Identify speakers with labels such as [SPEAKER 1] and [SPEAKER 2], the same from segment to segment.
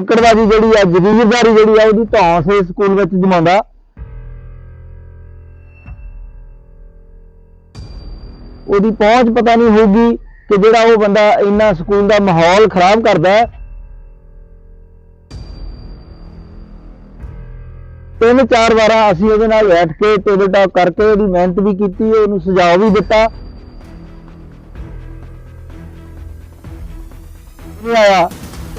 [SPEAKER 1] ਅੰਕੜਵਾਦੀ ਜਿਹੜੀ ਆ ਜ਼ਗੀਰਦਾਰੀ ਜਿਹੜੀ ਆ, ਉਹਦੀ ਧੌਂਸ ਇਸ ਸਕੂਲ ਵਿੱਚ ਜਮਾਉਂਦਾ। ਉਹਦੀ ਪਹੁੰਚ ਪਤਾ ਨਹੀਂ ਹੋਊਗੀ ਕਿ ਜਿਹੜਾ ਉਹ ਬੰਦਾ ਇੰਨਾ ਸਕੂਲ ਦਾ ਮਾਹੌਲ ਖਰਾਬ ਕਰਦਾ ਹੈ। ਤਿੰਨ ਚਾਰ ਵਾਰਾਂ ਅਸੀਂ ਉਹਦੇ ਨਾਲ ਬੈਠ ਕੇ ਟੇਬਲ ਟਾਕ ਕਰਕੇ ਉਹਦੀ ਮਿਹਨਤ ਵੀ ਕੀਤੀ, ਉਹਨੂੰ ਸੁਝਾਅ ਵੀ ਦਿੱਤਾ। ਨਹੀਂ ਆਇਆ।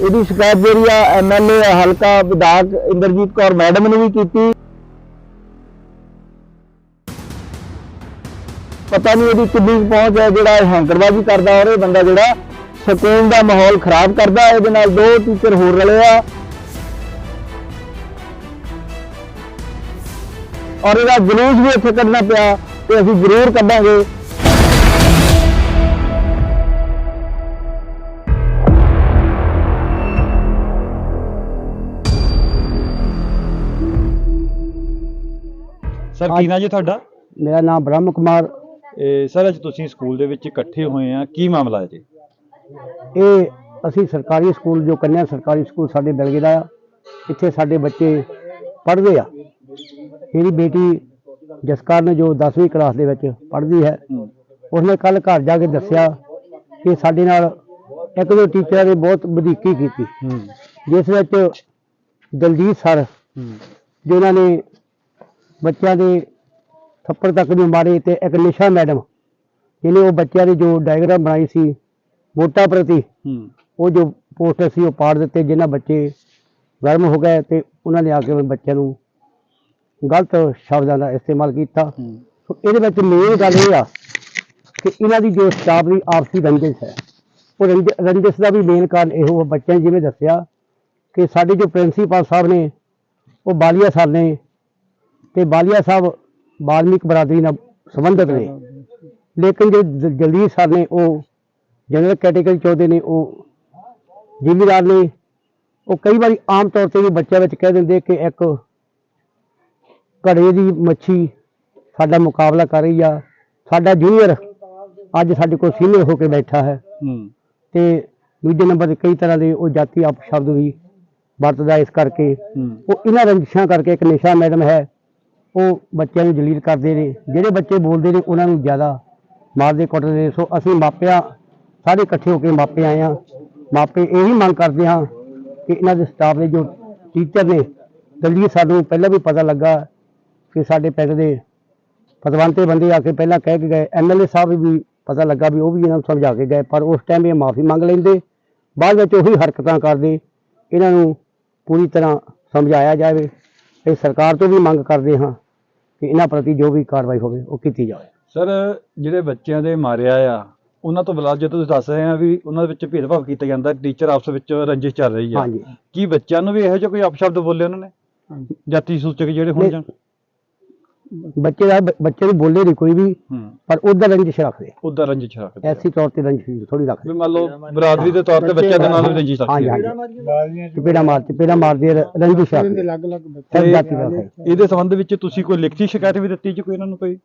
[SPEAKER 1] ਇਹਦੀ ਸ਼ਿਕਾਇਤ ਜਿਹੜੀ ਆ ਐਮਐਲਏ ਹਲਕਾ ਵਿਧਾਇਕ ਇੰਦਰਜੀਤ ਕੌਰ ਮੈਡਮ ਨੇ ਵੀ ਕੀਤੀ। ਪਤਾ ਨਹੀਂ ਇਹਦੀ ਕਿੰਨੀ ਪਹੁੰਚ ਹੈ, ਜਿਹੜਾ ਇਹ ਹੈਂਕਰਬਾਜ਼ੀ ਕਰਦਾ ਔਰ ਇਹ ਬੰਦਾ ਜਿਹੜਾ ਸਕੂਲ ਦਾ ਮਾਹੌਲ ਖਰਾਬ ਕਰਦਾ, ਇਹਦੇ ਨਾਲ ਦੋ ਟੀਚਰ ਹੋਰ ਰਲੇ ਆ। ਔਰ ਇਹਦਾ ਜਲੂਸ ਵੀ ਇੱਥੇ ਕੱਢਣਾ ਪਿਆ, ਤੇ ਅਸੀਂ ਜ਼ਰੂਰ ਕੱਢਾਂਗੇ।
[SPEAKER 2] ਸਰ ਕੀ ਨਾਂ ਜੀ ਤੁਹਾਡਾ?
[SPEAKER 1] ਮੇਰਾ ਨਾਮ ਬ੍ਰਹਮ ਕੁਮਾਰ।
[SPEAKER 2] ਇਹ ਸਰ ਅੱਜ ਤੁਸੀਂ ਸਕੂਲ ਦੇ ਵਿੱਚ ਇਕੱਠੇ ਹੋਏ ਆ। ਕੀ ਮਾਮਲਾ ਹੈ ਜੀ?
[SPEAKER 1] ਇਹ ਅਸੀਂ ਸਰਕਾਰੀ ਸਕੂਲ ਜੋ ਕੰਨਿਆ ਸਰਕਾਰੀ ਸਕੂਲ ਸਾਡੇ ਬਿਲਗੇ ਦਾ ਆ ਇੱਥੇ ਸਾਡੇ ਬੱਚੇ ਪੜ੍ਹਦੇ ਆ। ਮੇਰੀ ਬੇਟੀ ਜਸਕਰਨ ਜੋ 10ਵੀਂ ਕਲਾਸ ਦੇ ਵਿੱਚ ਪੜ੍ਹਦੀ ਹੈ ਉਸਨੇ ਕੱਲ ਘਰ ਜਾ ਕੇ ਦੱਸਿਆ ਕਿ ਸਾਡੇ ਨਾਲ ਇੱਕ ਦੋ ਟੀਚਰਾਂ ਨੇ ਬਹੁਤ ਵਧੀਕੀ ਕੀਤੀ।
[SPEAKER 2] ਹੂੰ।
[SPEAKER 1] ਜਿਸ ਵਿੱਚ ਦਲਜੀਤ ਸਰ
[SPEAKER 2] ਹੂੰ।
[SPEAKER 1] ਜਿਨ੍ਹਾਂ ਨੇ ਬੱਚਿਆਂ ਦੇ ਥੱਪੜ ਤੱਕ ਨਹੀਂ ਮਾਰੇ ਤੇ ਇੱਕ ਨਿਸ਼ਾ ਮੈਡਮ ਜਿਹਨੇ ਉਹ ਬੱਚਿਆਂ ਦੀ ਜੋ ਡਾਇਗਰਾਮ ਬਣਾਈ ਸੀ ਵੋਟਾਂ ਪ੍ਰਤੀ ਉਹ ਜੋ ਪੋਸਟਰ ਸੀ ਉਹ ਪਾੜ ਦਿੱਤੇ ਜਿਨ੍ਹਾਂ ਬੱਚੇ ਗਰਮ ਹੋ ਗਏ ਤੇ ਉਹਨਾਂ ਨੇ ਆ ਕੇ ਬੱਚਿਆਂ ਨੂੰ ਗਲਤ ਸ਼ਬਦਾਂ ਦਾ ਇਸਤੇਮਾਲ ਕੀਤਾ। ਸੋ ਇਹਦੇ ਵਿੱਚ ਮੇਨ ਗੱਲ ਇਹ ਆ ਕਿ ਇਹਨਾਂ ਦੀ ਜੋ ਸਟਾਫ ਦੀ ਆਪਸੀ ਰੰਜਿਸ਼ ਹੈ ਉਹ ਰੰਜ- ਰੰਜਿਸ਼ ਦਾ ਵੀ ਮੇਨ ਕਾਰਨ ਇਹੋ ਬੱਚਿਆਂ ਜਿਵੇਂ ਦੱਸਿਆ ਕਿ ਸਾਡੇ ਜੋ ਪ੍ਰਿੰਸੀਪਲ ਸਾਹਿਬ ਨੇ ਉਹ ਬਾਲੀਆ ਸਰ ਨੇ ਤੇ ਬਾਲੀਆ ਸਾਹਿਬ ਬਾਲਮਿਕ ਬਰਾਦਰੀ ਨਾਲ ਸੰਬੰਧਿਤ ਨੇ। ਲੇਕਿਨ ਜੋ ਜ- ਜਗਦੀਸ਼ ਸਰ ਨੇ ਉਹ ਜਨਰਲ ਕੈਟੇਗਰੀ ਚੋਦੇ ਨੇ ਉਹ ਜ਼ਿਮੀਦਾਰ ਨੇ। ਉਹ ਕਈ ਵਾਰੀ ਆਮ ਤੌਰ ਤੇ ਵੀ ਬੱਚਿਆਂ ਵਿੱਚ ਕਹਿ ਦਿੰਦੇ ਕਿ ਇੱਕ ਘੜੇ ਦੀ ਮੱਛੀ ਸਾਡਾ ਮੁਕਾਬਲਾ ਕਰ ਰਹੀ ਆ। ਸਾਡਾ ਜੂਨੀਅਰ ਅੱਜ ਸਾਡੇ ਕੋਲ ਸੀਨੀਅਰ ਹੋ ਕੇ ਬੈਠਾ ਹੈ। ਤੇ ਦੂਜੇ ਨੰਬਰ ਤੇ ਕਈ ਤਰ੍ਹਾਂ ਦੇ ਉਹ ਜਾਤੀ ਅਪਸ਼ਬਦ ਵੀ ਵਰਤਦਾ ਇਸ ਕਰਕੇ। ਉਹ ਇਹਨਾਂ ਰੰਜਿਸ਼ਾਂ ਕਰਕੇ ਇੱਕ ਨਿਸ਼ਾ ਮੈਡਮ ਹੈ ਉਹ ਬੱਚਿਆਂ ਨੂੰ ਜਲੀਲ ਕਰਦੇ ਨੇ, ਜਿਹੜੇ ਬੱਚੇ ਬੋਲਦੇ ਨੇ ਉਹਨਾਂ ਨੂੰ ਜ਼ਿਆਦਾ ਮਾਰਦੇ ਕੁੱਟਦੇ ਨੇ ਸੋ ਅਸੀਂ ਮਾਪਿਆਂ ਸਾਰੇ ਇਕੱਠੇ ਹੋ ਕੇ ਮਾਪੇ ਆਏ ਆ ਮਾਪੇ ਇਹੀ ਮੰਗ ਕਰਦੇ ਹਾਂ ਕਿ ਇਹਨਾਂ ਦੇ ਸਟਾਫ ਦੇ ਜੋ ਟੀਚਰ ਨੇ, ਦਲਜੀਤ ਸਾਨੂੰ ਪਹਿਲਾਂ ਵੀ ਪਤਾ ਲੱਗਾ ਕਿ ਸਾਡੇ ਪਿੰਡ ਦੇ ਪਤਵੰਤੇ ਬੰਦੇ ਆ ਕੇ ਪਹਿਲਾਂ ਕਹਿ ਕੇ ਗਏ ਐਮਐਲਏ ਸਾਹਿਬ ਵੀ ਪਤਾ ਲੱਗਾ ਵੀ ਉਹ ਵੀ ਇਹਨਾਂ ਨੂੰ ਸਮਝਾ ਕੇ ਗਏ, ਪਰ ਉਸ ਟਾਈਮ ਇਹ ਮਾਫੀ ਮੰਗ ਲੈਂਦੇ, ਬਾਅਦ ਵਿੱਚ ਉਹੀ ਹਰਕਤਾਂ ਕਰਦੇ, ਇਹਨਾਂ ਨੂੰ ਪੂਰੀ ਤਰ੍ਹਾਂ ਸਮਝਾਇਆ ਜਾਵੇ। ਤੇ ਸਰਕਾਰ ਤੋਂ ਵੀ ਮੰਗ ਕਰਦੇ ਹਾਂ। ਕਿ ਇਹਨਾਂ ਪ੍ਰਤੀ ਜੋ ਵੀ ਕਾਰਵਾਈ ਹੋਵੇ ਉਹ ਕੀਤੀ ਜਾਵੇ।
[SPEAKER 2] ਸਰ ਜਿਹੜੇ ਬੱਚਿਆਂ ਦੇ ਮਾਰਿਆ ਆ ਉਹਨਾਂ ਤੋਂ ਬਲਾ ਜੇ ਤੁਸੀਂ ਦੱਸ ਰਹੇ ਆ ਵੀ ਉਹਨਾਂ ਦੇ ਵਿੱਚ ਭੇਦਭਾਵ ਕੀਤਾ ਜਾਂਦਾ ਟੀਚਰ ਆਪਸ ਵਿੱਚ ਰੰਜਿਸ਼ ਚੱਲ ਰਹੀ ਆ।
[SPEAKER 1] ਹਾਂਜੀ।
[SPEAKER 2] ਕੀ ਬੱਚਿਆਂ ਨੂੰ ਵੀ ਇਹੋ ਜਿਹਾ ਕੋਈ ਅਪਸ਼ਬਦ ਬੋਲੇ ਉਹਨਾਂ ਨੇ? ਜਾਤੀ ਸੂਚਕ ਜਿਹੜੇ ਹੋਣ। ਜਾਂ
[SPEAKER 1] ਬੱਚੇ ਦਾ ਬੱਚੇ ਨੂੰ ਬੋਲੇ ਨਹੀਂ ਕੋਈ ਵੀ
[SPEAKER 2] ਹੂੰ।
[SPEAKER 1] ਪਰ ਉਹਦਾ ਰੰਜਿਸ਼ ਰੱਖਦੇ
[SPEAKER 2] ਉਦਾਂ ਰੰਜਿਸ਼ ਰੱਖਦੇ ਆ।
[SPEAKER 1] ਐਸੀ ਤੌਰ ਤੇ ਰੰਜਿਸ਼ ਥੋੜੀ ਰੱਖਦੇ
[SPEAKER 2] ਵੀ ਮੰਨ ਲਓ ਬਰਾਦਰੀ ਦੇ ਤੌਰ ਤੇ ਬੱਚਿਆਂ ਦੇ ਨਾਲ ਵੀ ਰੰਜਿਸ਼
[SPEAKER 1] ਹਾਂਜੀ
[SPEAKER 2] ਰੱਖਦੇ ਆ।
[SPEAKER 1] ਹਾਂਜੀ। ਚਪੇੜਾ ਮਾਰ ਚਪੇੜਾ ਮਾਰਦੀ ਹੈ, ਰੰਜਿਸ਼ ਰੱਖਦੇ ਸਭ ਜਾਤੀ ਦਾ ਹੈ।
[SPEAKER 2] ਇਹਦੇ ਸੰਬੰਧ ਵਿੱਚ ਤੁਸੀਂ ਕੋਈ ਲਿਖਤੀ ਸ਼ਿਕਾਇਤ ਵੀ ਦਿੱਤੀ ਜੀ ਕੋਈ ਇਹਨਾਂ ਨੂੰ ਕੋਈ?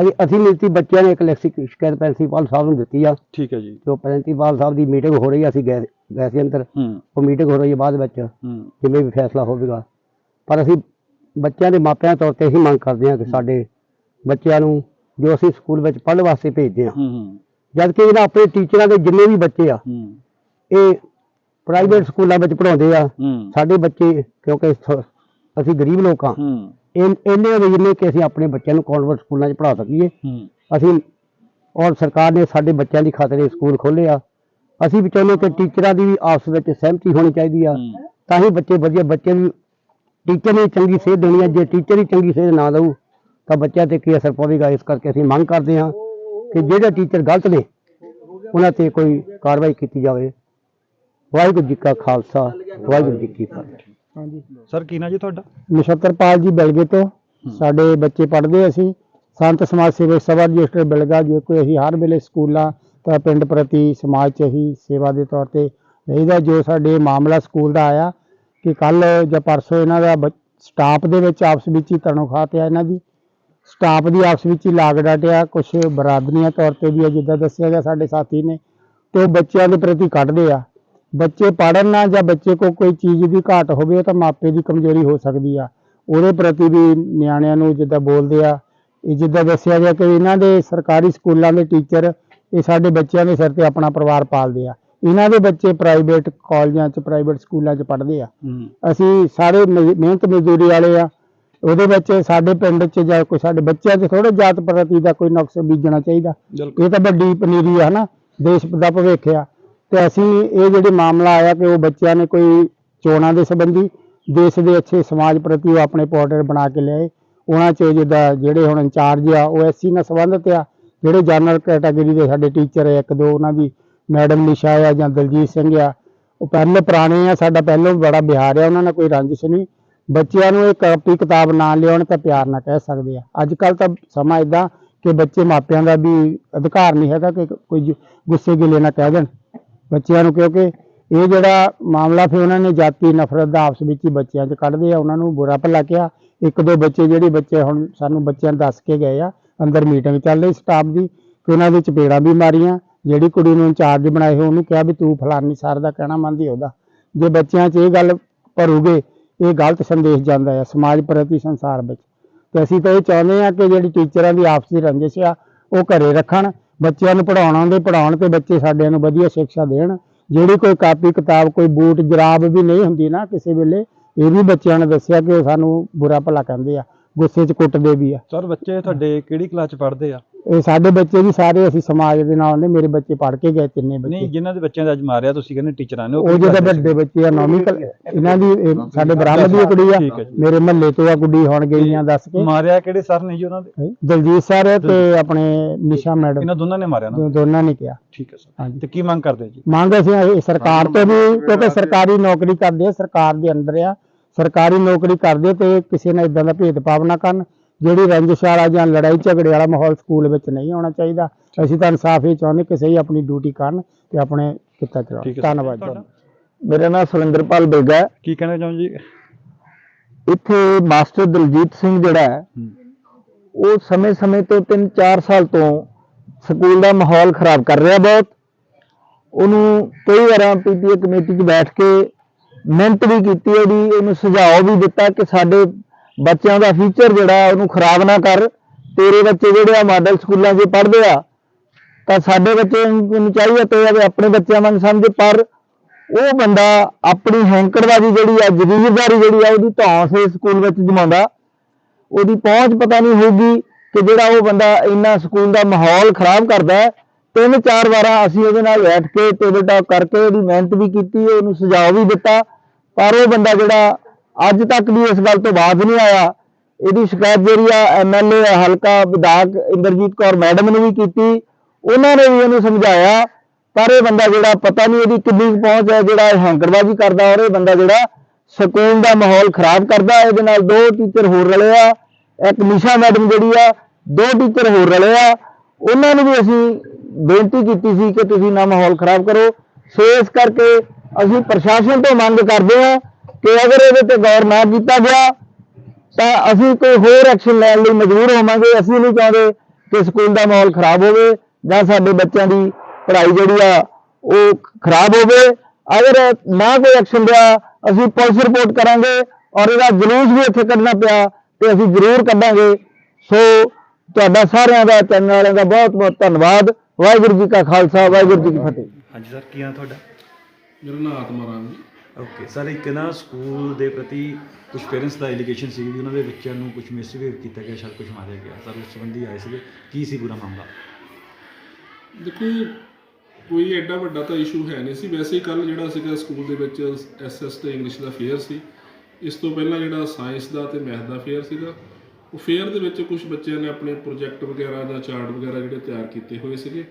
[SPEAKER 1] ਅਜੇ ਅਸੀਂ ਨੀਤੀ ਬੱਚਿਆਂ ਨੇ ਇੱਕ ਲੈਕਸੀ ਸ਼ਿਕਾਇਤ ਪ੍ਰਿੰਸੀਪਲ ਸਾਹਿਬ ਨੂੰ ਦਿੱਤੀ ਆ।
[SPEAKER 2] ਠੀਕ ਹੈ ਜੀ।
[SPEAKER 1] ਜੋ ਪ੍ਰਿੰਸੀਪਲ ਸਾਹਿਬ ਦੀ ਮੀਟਿੰਗ ਹੋ ਰਹੀ ਆ ਅਸੀਂ ਗਏ ਗਏ ਸੀ ਅੰਦਰ।
[SPEAKER 2] ਹੂੰ।
[SPEAKER 1] ਉਹ ਮੀਟਿੰਗ ਹੋ ਰਹੀ ਹੈ ਬਾਅਦ ਵਿੱਚ।
[SPEAKER 2] ਹੂੰ।
[SPEAKER 1] ਜਿਵੇਂ ਵੀ ਫੈਸਲਾ ਹੋਵੇਗਾ। ਪਰ ਅਸੀਂ ਬੱਚਿਆਂ ਦੇ ਮਾਪਿਆਂ ਤੌਰ ਤੇ ਹੀ ਮੰਗ ਕਰਦੇ ਹਾਂ ਕਿ ਸਾਡੇ ਬੱਚਿਆਂ ਨੂੰ ਜੋ ਅਸੀਂ ਸਕੂਲ ਵਿੱਚ ਪੜ੍ਹਨ ਵਾਸਤੇ ਭੇਜਦੇ ਹਾਂ ਜਦ ਕਿ ਇਹਨਾਂ ਆਪਣੇ ਟੀਚਰਾਂ ਦੇ ਜਿੰਨੇ ਵੀ ਬੱਚੇ ਆ ਇਹ ਪ੍ਰਾਈਵੇਟ ਸਕੂਲਾਂ ਵਿੱਚ ਪੜ੍ਹਾਉਂਦੇ ਆ ਸਾਡੇ ਬੱਚੇ ਕਿਉਂਕਿ ਅਸੀਂ ਗਰੀਬ ਲੋਕ ਆ ਇੰਨੇ ਦੇ ਜਿੰਨੇ ਕਿ ਅਸੀਂ ਆਪਣੇ ਬੱਚਿਆਂ ਨੂੰ ਕਨਵਰਟ ਸਕੂਲਾਂ 'ਚ ਪੜ੍ਹਾ ਸਕੀਏ। ਅਸੀਂ ਔਰ ਸਰਕਾਰ ਨੇ ਸਾਡੇ ਬੱਚਿਆਂ ਦੀ ਖਾਤਰ ਇਹ ਸਕੂਲ ਖੋਲ੍ਹੇ ਆ। ਅਸੀਂ ਵੀ ਚਾਹੁੰਦੇ ਕਿ ਟੀਚਰਾਂ ਦੀ ਵੀ ਆਪਸ ਵਿੱਚ ਸਹਿਮਤੀ ਹੋਣੀ ਚਾਹੀਦੀ ਆ। ਤਾਂ ਹੀ ਬੱਚੇ ਵਧੀਆ ਬੱਚੇ ਵੀ ਟੀਚਰ ਨੇ ਚੰਗੀ ਸੇਧ ਦੇਣੀ ਹੈ ਜੇ ਟੀਚਰ ਹੀ ਚੰਗੀ ਸੇਧ ਨਾ ਦਊ ਤਾਂ ਬੱਚਿਆਂ ਤੇ ਕੀ ਅਸਰ ਪਵੇਗਾ? ਇਸ ਕਰਕੇ ਅਸੀਂ ਮੰਗ ਕਰਦੇ ਹਾਂ ਕਿ ਜਿਹੜੇ ਟੀਚਰ ਗਲਤ ਨੇ ਉਹਨਾਂ ਤੇ ਕੋਈ ਕਾਰਵਾਈ ਕੀਤੀ ਜਾਵੇ। ਵਾਹਿਗੁਰੂ ਜੀ ਕਾ ਖਾਲਸਾ ਵਾਹਿਗੁਰੂ ਜੀ ਕੀ ਫਤਿਹ। ਹਾਂਜੀ।
[SPEAKER 2] ਸਰ ਕੀ ਨਾਂ ਜੀ ਤੁਹਾਡਾ?
[SPEAKER 1] ਨਛੱਤਰਪਾਲ ਜੀ ਬਿਲਗੇ ਤੋਂ। ਸਾਡੇ ਬੱਚੇ ਪੜ੍ਹਦੇ ਅਸੀਂ। ਸੰਤ ਸਮਾਜ ਸੇਵਕ ਸਭਾ ਰਜਿਸਟਰ ਬਿਲਗਾ ਜੇ ਕੋਈ ਅਸੀਂ ਹਰ ਵੇਲੇ ਸਕੂਲਾਂ ਤਾਂ ਪਿੰਡ ਪ੍ਰਤੀ ਸਮਾਜ ਚ ਹੀ ਸੇਵਾ ਦੇ ਤੌਰ ਤੇ ਰਹੀਦਾ। ਜੋ ਸਾਡੇ ਮਾਮਲਾ ਸਕੂਲ ਦਾ ਆਇਆ ਕਿ ਕੱਲ ਜਾਂ ਪਰਸੋਂ ਇਹਨਾਂ ਦਾ ਸਟਾਫ ਦੇ ਵਿੱਚ ਆਪਸ ਵਿੱਚ ਹੀ ਤਣੋਖਾਹ ਆ ਇਹਨਾਂ ਦੀ। ਸਟਾਫ ਦੀ ਆਪਸ ਵਿੱਚ ਹੀ ਲਾਗ ਡਾਟਿਆ ਕੁਝ ਬਰਾਦਰੀਆਂ ਤੌਰ ਤੇ ਵੀ ਆ, ਜਿੱਦਾਂ ਦੱਸਿਆ ਗਿਆ ਸਾਡੇ ਸਾਥੀ ਨੇ, ਤੇ ਉਹ ਬੱਚਿਆਂ ਦੇ ਪ੍ਰਤੀ ਕੱਢਦੇ ਆ।
[SPEAKER 3] ਬੱਚੇ ਪੜ੍ਹਨ ਨਾ ਜਾਂ ਬੱਚੇ ਕੋ ਕੋਈ ਚੀਜ਼ ਦੀ ਘਾਟ ਹੋਵੇ, ਉਹ ਤਾਂ ਮਾਪੇ ਦੀ ਕਮਜ਼ੋਰੀ ਹੋ ਸਕਦੀ ਆ। ਉਹਦੇ ਪ੍ਰਤੀ ਵੀ ਨਿਆਣਿਆਂ ਨੂੰ ਜਿੱਦਾਂ ਬੋਲਦੇ ਆ, ਇਹ ਜਿੱਦਾਂ ਦੱਸਿਆ ਗਿਆ ਕਿ ਇਹਨਾਂ ਦੇ ਸਰਕਾਰੀ ਸਕੂਲਾਂ ਦੇ ਟੀਚਰ, ਇਹ ਸਾਡੇ ਬੱਚਿਆਂ ਦੇ ਸਿਰ ਤੇ ਆਪਣਾ ਪਰਿਵਾਰ ਪਾਲਦੇ ਆ। ਇਹਨਾਂ ਦੇ ਬੱਚੇ ਪ੍ਰਾਈਵੇਟ ਕਾਲਜਾਂ 'ਚ ਪ੍ਰਾਈਵੇਟ ਸਕੂਲਾਂ 'ਚ ਪੜ੍ਹਦੇ ਆ। ਅਸੀਂ ਸਾਰੇ ਮਜ਼- ਮਿਹਨਤ ਮਜ਼ਦੂਰੀ ਵਾਲੇ ਆ। ਉਹਦੇ ਵਿੱਚ ਸਾਡੇ ਪਿੰਡ 'ਚ ਜਾਂ ਕੋਈ ਸਾਡੇ ਬੱਚਿਆਂ 'ਚ ਥੋੜਾ ਜਾਤ ਪ੍ਰਤੀ ਦਾ ਕੋਈ ਨੁਕਸ ਬੀਜਣਾ ਚਾਹੀਦਾ।
[SPEAKER 2] ਬਿਲਕੁਲ।
[SPEAKER 3] ਇਹ ਤਾਂ ਵੱਡੀ ਪਨੀਰੀ ਆ ਨਾ ਦੇਸ਼ ਦਾ ਭਵਿੱਖ ਆ। ਤੇ ਅਸੀਂ ਇਹ ਜਿਹੜੇ ਮਾਮਲਾ ਆਇਆ ਕਿ ਉਹ ਬੱਚਿਆਂ ਨੇ ਕੋਈ ਚੋਣਾਂ ਦੇ ਸੰਬੰਧੀ ਦੇਸ਼ ਦੇ ਅੱਛੇ ਸਮਾਜ ਪ੍ਰਤੀ ਉਹ ਆਪਣੇ ਪੋਰਟਰੇਟ ਬਣਾ ਕੇ ਲਿਆਏ। ਉਹਨਾਂ 'ਚ ਜਿੱਦਾਂ ਜਿਹੜੇ ਹੁਣ ਇੰਚਾਰਜ ਆ ਉਹ ਐਸਸੀ ਨਾਲ ਸੰਬੰਧਿਤ ਆ। ਜਿਹੜੇ ਜਨਰਲ ਕੈਟਾਗਰੀ ਦੇ ਸਾਡੇ ਟੀਚਰ ਆ ਇੱਕ ਦੋ ਉਹਨਾਂ ਦੀ ਮੈਡਮ ਨਿਸ਼ਾ ਆ ਜਾਂ ਦਲਜੀਤ ਸਿੰਘ ਆ, ਉਹ ਪਹਿਲੇ ਪੁਰਾਣੇ ਆ, ਸਾਡਾ ਪਹਿਲੋਂ ਬੜਾ ਬਿਹਾਰ ਆ, ਉਹਨਾਂ ਨਾਲ ਕੋਈ ਰੰਜਿਸ਼ ਨਹੀਂ। ਬੱਚਿਆਂ ਨੂੰ ਇਹ ਕਾਪੀ ਕਿਤਾਬ ਨਾ ਲਿਆਉਣ ਤਾਂ ਪਿਆਰ ਨਾਲ ਕਹਿ ਸਕਦੇ ਆ। ਅੱਜ ਕੱਲ ਤਾਂ ਸਮਾਂ ਇਦਾਂ ਕਿ ਬੱਚੇ ਮਾਪਿਆਂ ਦਾ ਵੀ ਅਧਿਕਾਰ ਨਹੀਂ ਹੈਗਾ ਕਿ ਕੋਈ ਗੁੱਸੇ ਗਿਲੇ ਨਾ ਕਹਿ ਦੇਣ। ਬੱਚਿਆਂ ਨੂੰ ਕਿਉਂਕਿ ਇਹ ਜਿਹੜਾ ਮਾਮਲਾ ਫਿਰ ਉਹਨਾਂ ਨੇ ਜਾਤੀ ਨਫ਼ਰਤ ਦਾ ਆਪਸ ਵਿੱਚ ਹੀ ਬੱਚਿਆਂ 'ਚ ਕੱਢਦੇ ਆ, ਉਹਨਾਂ ਨੂੰ ਬੁਰਾ ਭਲਾ ਕਿਹਾ। ਇੱਕ ਦੋ ਬੱਚੇ ਜਿਹੜੇ ਬੱਚੇ ਹੁਣ ਸਾਨੂੰ ਬੱਚਿਆਂ ਦੱਸ ਕੇ ਗਏ ਆ, ਅੰਦਰ ਮੀਟਿੰਗ ਚੱਲ ਰਹੀ ਸਟਾਫ ਦੀ ਕਿ ਉਹਨਾਂ ਦੇ ਚਪੇੜਾਂ ਵੀ ਮਾਰੀਆਂ। ਜਿਹੜੀ ਕੁੜੀ ਨੂੰ ਇੰਚਾਰਜ ਬਣਾਏ ਹੋ ਉਹਨੂੰ ਕਿਹਾ ਵੀ ਤੂੰ ਫਲਾਨੀ ਸਰ ਦਾ ਕਹਿਣਾ ਮੰਨਦੀ ਉਹਦਾ। ਜੇ ਬੱਚਿਆਂ 'ਚ ਇਹ ਗੱਲ ਭਰੂਗੇ, ਇਹ ਗਲਤ ਸੰਦੇਸ਼ ਜਾਂਦਾ ਹੈ ਸਮਾਜ ਪ੍ਰਤੀ ਸੰਸਾਰ ਵਿੱਚ। ਤੇ ਅਸੀਂ ਤਾਂ ਇਹ ਚਾਹੁੰਦੇ ਆ ਕਿ ਜਿਹੜੀ ਟੀਚਰਾਂ ਦੀ ਆਪਸੀ ਰੰਜਿਸ਼ ਆ, ਉਹ ਘਰੇ ਰੱਖਣ, ਬੱਚਿਆਂ ਨੂੰ ਪੜਾਉਣਾ ਦੇ ਪੜਾਉਣ ਤੇ ਬੱਚੇ ਸਾਡਿਆਂ ਨੂੰ ਵਧੀਆ ਸਿੱਖਿਆ ਦੇਣ। ਜਿਹੜੀ ਕੋਈ ਕਾਪੀ ਕਿਤਾਬ, ਕੋਈ ਬੂਟ, ਜਰਾਬ ਵੀ ਨਹੀਂ ਹੁੰਦੀ ਨਾ ਕਿਸੇ ਵੇਲੇ, ਇਹ ਵੀ ਬੱਚਿਆਂ ਨੇ ਦੱਸਿਆ ਕਿ ਸਾਨੂੰ ਬੁਰਾ ਭਲਾ ਕਹਿੰਦੇ ਆ, ਗੁੱਸੇ 'ਚ ਕੁੱਟਦੇ ਵੀ ਆ।
[SPEAKER 2] ਸਰ, ਬੱਚੇ ਤੁਹਾਡੇ ਕਿਹੜੀ ਕਲਾਸ ਚ ਪੜ੍ਹਦੇ ਆ?
[SPEAKER 3] ਇਹ ਸਾਡੇ ਬੱਚੇ ਵੀ ਸਾਰੇ ਅਸੀਂ ਸਮਾਜ ਦੇ ਨਾਲ ਨੇ ਮੇਰੇ ਬੱਚੇ ਪੜ੍ਹ ਕੇ ਗਏ ਤਿੰਨੇ
[SPEAKER 2] ਨਹੀਂ
[SPEAKER 3] ਬੱਚੇ
[SPEAKER 2] ਜਿਨ੍ਹਾਂ ਦੇ ਬੱਚਿਆਂ ਦਾ ਅੱਜ ਮਾਰਿਆ ਤੁਸੀਂ ਕਹਿੰਦੇ ਟੀਚਰਾਂ ਨੇ
[SPEAKER 3] ਉਹ ਜਿਹੜੇ ਵੱਡੇ ਬੱਚੇ ਆ ਨੌਵੀਂ ਕਲ- ਇਹਨਾਂ ਦੀ ਇਹ ਸਾਡੇ ਬਰਾਮਦ ਦੀ ਕੁੜੀ ਆ
[SPEAKER 2] ਠੀਕ ਹੈ ਜੀ।
[SPEAKER 3] ਮੇਰੇ ਮਹੱਲੇ ਤੋਂ ਆ ਗੁੱਡੀ ਹੁਣ ਗਈਆਂ ਦੱਸ
[SPEAKER 2] ਸੀ?
[SPEAKER 3] ਕੇ।
[SPEAKER 2] ਮਾਰਿਆ ਕਿਹੜੇ ਸਰ ਨੇ ਜੀ ਉਹਨਾਂ ਦੇ?
[SPEAKER 3] ਦਲਜੀਤ ਸਰ ਤੇ ਆਪਣੇ ਨਿਸ਼ਾ ਮੈਡਮ।
[SPEAKER 2] ਇਹਨਾਂ ਦੋਨਾਂ ਨੇ ਮਾਰਿਆ ਨਾ?
[SPEAKER 3] ਦੋ- ਦੋਨਾਂ ਨੇ ਕਿਹਾ।
[SPEAKER 2] ਠੀਕ ਹੈ ਸਰ।
[SPEAKER 3] ਹਾਂਜੀ।
[SPEAKER 2] ਤੇ ਕੀ ਮੰਗ ਕਰਦੇ ਜੀ?
[SPEAKER 3] ਮੰਗ ਅਸੀਂ ਇਹ ਸਰਕਾਰ ਤੋਂ ਵੀ ਕਿਉਂਕਿ ਸਰਕਾਰੀ ਨੌਕਰੀ ਕਰਦੇ ਆ ਸਰਕਾਰ ਦੇ ਅੰਦਰ ਆ। ਸਰਕਾਰੀ ਨੌਕਰੀ ਕਰਦੇ ਤੇ ਕਿਸੇ ਨਾਲ ਇਦਾਂ ਦਾ ਭੇਦਭਾਵ ਨਾ ਕਰਨ। ਜਿਹੜੀ ਰੰਜਿਸ਼ ਵਾਲਾ ਜਾਂ ਲੜਾਈ ਝਗੜੇ ਵਾਲਾ ਮਾਹੌਲ ਸਕੂਲ ਵਿੱਚ ਨਹੀਂ ਹੋਣਾ ਚਾਹੀਦਾ। ਅਸੀਂ ਤਾਂ ਇਨਸਾਫ ਹੀ ਚਾਹੁੰਦੇ ਕਿ ਸਹੀ ਆਪਣੀ ਡਿਊਟੀ ਕਰਨ ਤੇ ਆਪਣੇ ਕਿੱਤਾ ਚਲਾਉਣ।
[SPEAKER 2] ਠੀਕ ਹੈ ਸਰ।
[SPEAKER 3] ਧੰਨਵਾਦ
[SPEAKER 2] ਤੁਹਾਡਾ?
[SPEAKER 3] ਮੇਰਾ ਨਾਮ ਸੁਰਿੰਦਰਪਾਲ ਬੇਗਾ ਹੈ।
[SPEAKER 2] ਕੀ ਕਹਿਣਾ ਚਾਹੋ ਜੀ?
[SPEAKER 3] ਇੱਥੇ ਮਾਸਟਰ ਦਲਜੀਤ ਸਿੰਘ ਜਿਹੜਾ ਹੈ
[SPEAKER 2] ਹੂੰ।
[SPEAKER 3] ਉਹ ਸਮੇਂ-ਸਮੇਂ ਤੋਂ 3-4 ਸਾਲ ਤੋਂ ਸਕੂਲ ਦਾ ਮਾਹੌਲ ਖਰਾਬ ਕਰ ਰਿਹਾ ਬਹੁਤ। ਉਹਨੂੰ ਕਈ ਵਾਰਾਂ ਪੀਟੀਏ ਕਮੇਟੀ 'ਚ ਬੈਠ ਕੇ ਮਿਹਨਤ ਵੀ ਕੀਤੀ ਉਹਦੀ ਉਹਨੂੰ ਸੁਝਾਅ ਵੀ ਦਿੱਤਾ ਕਿ ਸਾਡੇ ਬੱਚਿਆਂ ਦਾ ਫਿਊਚਰ ਜਿਹੜਾ ਉਹਨੂੰ ਖਰਾਬ ਨਾ ਕਰ। ਤੇਰੇ ਬੱਚੇ ਜਿਹੜੇ ਆ ਮਾਡਲ ਸਕੂਲਾਂ 'ਚ ਪੜ੍ਹਦੇ ਆ, ਤਾਂ ਸਾਡੇ ਬੱਚੇ ਨੂੰ ਚਾਹੀਦਾ ਤੇ ਆਪਣੇ ਬੱਚਿਆਂ ਵਾਂਗ ਸਮਝ ਪਰ ਉਹ ਬੰਦਾ ਆਪਣੀ ਹੈਂਕੜਵਾਦੀ ਜਿਹੜੀ ਆ ਜਗੀਰਦਾਰੀ ਜਿਹੜੀ ਆ, ਉਹਦੀ ਧੌਂਸ ਇਸ ਸਕੂਲ ਵਿੱਚ ਜਮਾਉਂਦਾ। ਉਹਦੀ ਪਹੁੰਚ ਪਤਾ ਨਹੀਂ ਹੋਊਗੀ ਕਿ ਜਿਹੜਾ ਉਹ ਬੰਦਾ ਇੰਨਾ ਸਕੂਲ ਦਾ ਮਾਹੌਲ ਖਰਾਬ ਕਰਦਾ ਤਿੰਨ ਚਾਰ ਵਾਰਾਂ ਅਸੀਂ ਉਹਦੇ ਨਾਲ ਬੈਠ ਕੇ ਟੇਬਲ ਟਾਕ ਕਰਕੇ ਉਹਦੀ ਮਿਹਨਤ ਵੀ ਕੀਤੀ, ਉਹਨੂੰ ਸੁਝਾਅ ਵੀ ਦਿੱਤਾ। ਪਰ ਉਹ ਬੰਦਾ ਜਿਹੜਾ ਅੱਜ ਤੱਕ ਵੀ ਇਸ ਗੱਲ ਤੋਂ ਬਾਅਦ ਨਹੀਂ ਆਇਆ। ਇਹਦੀ ਸ਼ਿਕਾਇਤ ਜਿਹੜੀ ਆ ਐਮਐਲਏ ਹਲਕਾ ਵਿਧਾਇਕ ਇੰਦਰਜੀਤ ਕੌਰ ਮੈਡਮ ਨੇ ਵੀ ਕੀਤੀ। ਉਹਨਾਂ ਨੇ ਵੀ ਇਹਨੂੰ ਸਮਝਾਇਆ, ਪਰ ਇਹ ਬੰਦਾ ਜਿਹੜਾ ਪਤਾ ਨਹੀਂ ਇਹਦੀ ਕਿੰਨੀ ਕੁ ਪਹੁੰਚ ਹੈ, ਜਿਹੜਾ ਇਹ ਹੈਂਕਰਬਾਜ਼ੀ ਕਰਦਾ ਔਰ ਇਹ ਬੰਦਾ ਜਿਹੜਾ ਸਕੂਲ ਦਾ ਮਾਹੌਲ ਖਰਾਬ ਕਰਦਾ, ਇਹਦੇ ਨਾਲ ਦੋ ਟੀਚਰ ਹੋਰ ਰਲੇ ਆ, ਇੱਕ ਨਿਸ਼ਾ ਮੈਡਮ ਜਿਹੜੀ ਆ, ਦੋ ਟੀਚਰ ਹੋਰ ਰਲੇ ਆ। ਉਹਨਾਂ ਨੂੰ ਵੀ ਅਸੀਂ ਬੇਨਤੀ ਕੀਤੀ ਸੀ ਕਿ ਤੁਸੀਂ ਨਾ ਮਾਹੌਲ ਖਰਾਬ ਕਰੋ। ਸੋ ਇਸ ਕਰਕੇ ਅਸੀਂ ਪ੍ਰਸ਼ਾਸਨ ਤੋਂ ਮੰਗ ਕਰਦੇ ਹਾਂ ਕਿ ਅਗਰ ਇਹਦੇ ਤੇ ਗੌਰ ਨਾ ਕੀਤਾ ਗਿਆ ਤਾਂ ਅਸੀਂ ਕੋਈ ਹੋਰ ਐਕਸ਼ਨ ਲੈਣ ਲਈ ਮਜਬੂਰ ਹੋਵਾਂਗੇ। ਅਸੀਂ ਨਹੀਂ ਚਾਹੁੰਦੇ ਕਿ ਸਕੂਲ ਦਾ ਮਾਹੌਲ ਖਰਾਬ ਹੋਵੇ ਜਾਂ ਸਾਡੇ ਬੱਚਿਆਂ ਦੀ ਪੜ੍ਹਾਈ ਜਿਹੜੀ ਆ ਉਹ ਖਰਾਬ ਹੋਵੇ। ਅਗਰ ਨਾ ਕੋਈ ਐਕਸ਼ਨ ਲਿਆ ਅਸੀਂ ਪੁਲਿਸ ਰਿਪੋਰਟ ਕਰਾਂਗੇ ਔਰ ਇਹਦਾ ਜਲੂਸ ਵੀ ਇੱਥੇ ਕੱਢਣਾ ਪਿਆ ਤੇ ਅਸੀਂ ਜ਼ਰੂਰ ਕੱਢਾਂਗੇ। ਸੋ ਤੁਹਾਡਾ ਸਾਰਿਆਂ ਦਾ ਚੈਨਲ ਵਾਲਿਆਂ ਦਾ ਬਹੁਤ ਬਹੁਤ ਧੰਨਵਾਦ। ਵਾਹਿਗੁਰੂ ਜੀ ਕਾ ਖਾਲਸਾ ਵਾਹਿਗੁਰੂ ਜੀ ਕੀ ਫਤਿਹ।
[SPEAKER 4] ਹਾਂਜੀ ਸਰ ਕੀ ਨਾਂ ਤੁਹਾਡਾ?
[SPEAKER 5] ਮੇਰਾ ਨਾਮ ਆਤਮਾ ਰਾਮ ਜੀ।
[SPEAKER 4] ਓਕੇ ਸਰ ਇੱਕ ਨਾ ਸਕੂਲ ਦੇ ਪ੍ਰਤੀ ਕੁਝ ਪੇਰੈਂਟਸ ਦਾ ਐਲੀਗੇਸ਼ਨ ਸੀ ਵੀ ਉਹਨਾਂ ਦੇ ਬੱਚਿਆਂ ਨੂੰ ਕੁਝ ਮਿਸਬਿਹੇਵ ਕੀਤਾ ਗਿਆ ਸ਼ਾਇਦ ਕੁਝ ਮਾਰਿਆ ਗਿਆ। ਸਰ ਉਸ ਸੰਬੰਧੀ ਆਏ ਸੀਗੇ। ਕੀ ਸੀ ਪੂਰਾ ਮਾਮਲਾ?
[SPEAKER 5] ਦੇਖੋ ਕੋਈ ਐਡਾ ਵੱਡਾ ਤਾਂ ਇਸ਼ੂ ਹੈ ਨਹੀਂ ਸੀ। ਵੈਸੇ ਹੀ ਕੱਲ ਜਿਹੜਾ ਸੀਗਾ ਸਕੂਲ ਦੇ ਵਿੱਚ ਐਸਐਸ ਤੇ ਇੰਗਲਿਸ਼ ਦਾ ਫੇਅਰ ਸੀ। ਇਸ ਤੋਂ ਪਹਿਲਾਂ ਜਿਹੜਾ ਸਾਇੰਸ ਦਾ ਤੇ ਮੈਥ ਦਾ ਫੇਅਰ ਸੀਗਾ। ਉਹ ਫੇਅਰ ਦੇ ਵਿੱਚ ਕੁਝ ਬੱਚਿਆਂ ਨੇ ਆਪਣੇ ਪ੍ਰੋਜੈਕਟ ਵਗੈਰਾ ਜਾਂ ਚਾਰਟ ਵਗੈਰਾ ਜਿਹੜੇ ਤਿਆਰ ਕੀਤੇ ਹੋਏ ਸੀਗੇ।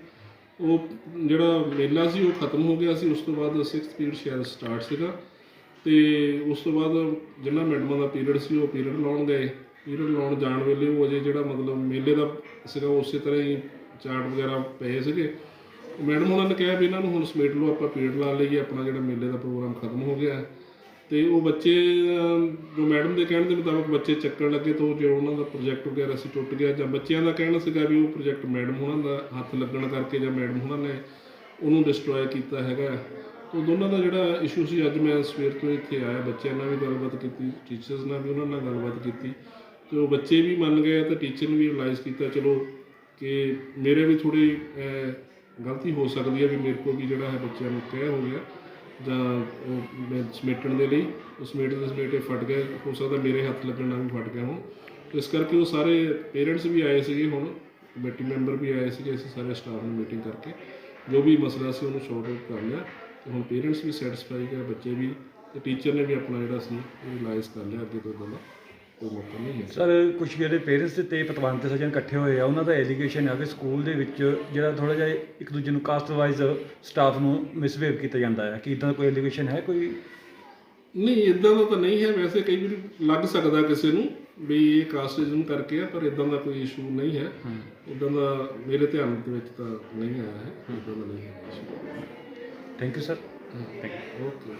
[SPEAKER 5] ਉਹ ਜਿਹੜਾ ਮੇਲਾ ਸੀ, ਉਹ ਖਤਮ ਹੋ ਗਿਆ ਸੀ। ਉਸ ਤੋਂ ਬਾਅਦ 6th ਪੀਰੀਅਡ ਸ਼ਾਇਦ ਸਟਾਰਟ ਸੀਗਾ। ਤੇ ਉਸ ਤੋਂ ਬਾਅਦ ਜਿੰਨਾ ਮੈਡਮਾਂ ਦਾ ਪੀਰੀਅਡ ਸੀ, ਉਹ ਪੀਰੀਅਡ ਲਾਉਣ ਗਏ। ਪੀਰੀਅਡ ਲਾਉਣ ਜਾਣ ਵੇਲੇ ਉਹ ਅਜੇ ਜਿਹੜਾ ਮਤਲਬ ਮੇਲੇ ਦਾ ਸੀਗਾ ਉਸੇ ਤਰ੍ਹਾਂ ਹੀ ਚਾਰਟ ਵਗੈਰਾ ਪਏ ਸੀਗੇ। ਮੈਡਮ ਉਹਨਾਂ ਨੇ ਕਿਹਾ ਵੀ ਇਹਨਾਂ ਨੂੰ ਹੁਣ ਸਮੇਟ ਲਓ, ਆਪਾਂ ਪੀਰੀਅਡ ਲਾ ਲਈਏ, ਆਪਣਾ ਜਿਹੜਾ ਮੇਲੇ ਦਾ ਪ੍ਰੋਗਰਾਮ ਖਤਮ ਹੋ ਗਿਆ। ਤੇ ਉਹ ਬੱਚੇ ਜੋ ਮੈਡਮ ਦੇ ਕਹਿਣ ਦੇ ਮੁਤਾਬਕ ਬੱਚੇ ਚੱਕਣ ਲੱਗੇ ਤਾਂ ਜੋ ਉਹਨਾਂ ਦਾ ਪ੍ਰੋਜੈਕਟ ਵਗੈਰਾ ਸੀ ਟੁੱਟ ਗਿਆ ਜਾਂ ਬੱਚਿਆਂ ਦਾ ਕਹਿਣਾ ਸੀਗਾ ਵੀ ਉਹ ਪ੍ਰੋਜੈਕਟ ਮੈਡਮ ਉਹਨਾਂ ਦਾ ਹੱਥ ਲੱਗਣ ਕਰਕੇ ਜਾਂ ਮੈਡਮ ਉਹਨਾਂ ਨੇ ਉਹਨੂੰ ਡਿਸਟਰੋਏ ਕੀਤਾ ਹੈਗਾ। ਉਹ ਦੋਨਾਂ ਦਾ ਜਿਹੜਾ ਇਸ਼ੂ ਸੀ, ਅੱਜ ਮੈਂ ਸਵੇਰ ਤੋਂ ਇੱਥੇ ਆਇਆ, ਬੱਚਿਆਂ ਨਾਲ ਵੀ ਗੱਲਬਾਤ ਕੀਤੀ ਟੀਚਰਸ ਨਾਲ ਵੀ ਉਹਨਾਂ ਨਾਲ ਗੱਲਬਾਤ ਕੀਤੀ। ਤੇ ਉਹ ਬੱਚੇ ਵੀ ਮੰਨ ਗਏ ਤੇ ਟੀਚਰ ਨੇ ਵੀ ਰਿਅਲਾਈਜ਼ ਕੀਤਾ, ਚਲੋ ਕਿ ਮੇਰੇ ਵੀ ਥੋੜੀ ਗਲਤੀ ਹੋ ਸਕਦੀ ਹੈ ਵੀ ਮੇਰੇ ਕੋਲ ਵੀ ਜਿਹੜਾ ਹੈ ਬੱਚਿਆਂ ਨੂੰ ਕਹਿ ਹੋ ਗਿਆ। ਜਾਂ ਮੈਂ ਸਮੇਟਣ ਦੇ ਲਈ, ਉਹ ਸਮੇਟ ਦੇ ਸਮੇਟੇ ਫਟ ਗਏ ਹੋ ਸਕਦਾ ਮੇਰੇ ਹੱਥ ਲੱਗਣ ਨਾਲ ਵੀ ਫਟ ਗਿਆ ਹੋਣ ਇਸ ਕਰਕੇ ਉਹ ਸਾਰੇ ਪੇਰੈਂਟਸ ਵੀ ਆਏ ਸੀਗੇ ਹੁਣ, ਕਮੇਟੀ ਮੈਂਬਰ ਵੀ ਆਏ ਸੀਗੇ, ਅਸੀਂ ਸਾਰੇ ਸਟਾਫ ਨੂੰ ਮੀਟਿੰਗ ਕਰਕੇ, ਜੋ ਵੀ ਮਸਲਾ ਸੀ ਉਹਨੂੰ ਸੌਰਟ ਆਊਟ ਕਰ ਲਿਆ। ਤੇ ਹੁਣ ਪੇਰੈਂਟਸ ਵੀ ਸੈਟੀਸਫਾਈ ਗਏ ਬੱਚੇ ਵੀ, ਤੇ ਟੀਚਰ ਨੇ ਵੀ ਆਪਣਾ ਜਿਹੜਾ ਸੀ ਰਿਅਲਾਈਜ਼ ਕਰ ਲਿਆ ਅੱਗੇ ਤੋਂ ਇਦਾਂ ਦਾ। ਕੋਈ ਮੌਕਾ ਨਹੀਂ ਹੈ
[SPEAKER 2] ਸਰ ਕੁਝ ਜਿਹੜੇ ਪੇਰੈਂਟਸ ਤੇ ਪਤਵੰਤ ਸੱਜਣ ਇਕੱਠੇ ਹੋਏ ਆ ਉਹਨਾਂ ਦਾ ਐਲੀਗੇਸ਼ਨ ਹੈ ਕਿ ਸਕੂਲ ਦੇ ਵਿੱਚ ਜਿਹੜਾ ਥੋੜਾ ਜਿਹਾ ਇੱਕ ਦੂਜੇ ਨੂੰ ਕਾਸਟ ਵਾਈਜ਼ ਸਟਾਫ ਨੂੰ ਮਿਸਬਿਹੇਵ ਕੀਤਾ ਜਾਂਦਾ ਹੈ ਕਿ ਇਦਾਂ ਦਾ ਕੋਈ ਐਲੀਗੇਸ਼ਨ ਹੈ ਕੋਈ?
[SPEAKER 5] ਨਹੀਂ ਇਦਾਂ ਦਾ ਤਾਂ ਨਹੀਂ ਹੈ। ਵੈਸੇ ਕਈ ਵਾਰੀ ਲੱਗ ਸਕਦਾ ਕਿਸੇ ਨੂੰ ਵੀ ਇਹ ਕਾਸਟਿਜ਼ਮ ਕਰਕੇ ਆ ਪਰ ਇਦਾਂ ਦਾ ਕੋਈ ਇਸ਼ੂ ਨਹੀਂ ਹੈ। ਇਦਾਂ ਦਾ ਮੇਰੇ ਧਿਆਨ ਦੇ ਵਿੱਚ ਤਾਂ ਨਹੀਂ ਆਇਆ ਹੈ। ਇਦਾਂ ਦਾ ਨਹੀਂ ਹੈ।
[SPEAKER 2] Thank you sir
[SPEAKER 5] okay